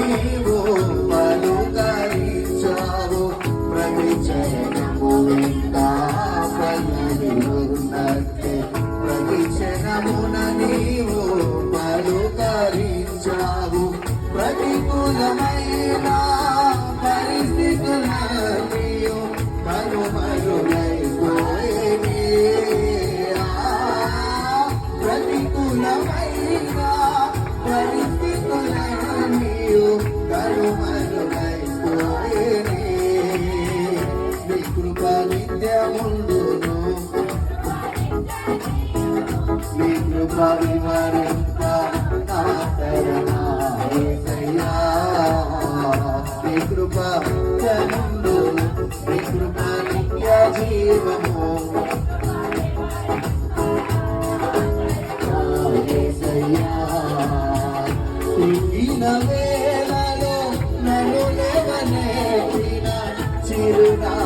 నీవు పలుకరించావు ప్రతి చరణము వెంట పన్నది ఉన్నట్టే. ప్రతి క్షణమున నీవు పలుకరించావు. ప్రతికూలమైన జీవము. నా వేళలో నన్ను లేవనెత్తిన చిరునామా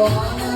ભગવાન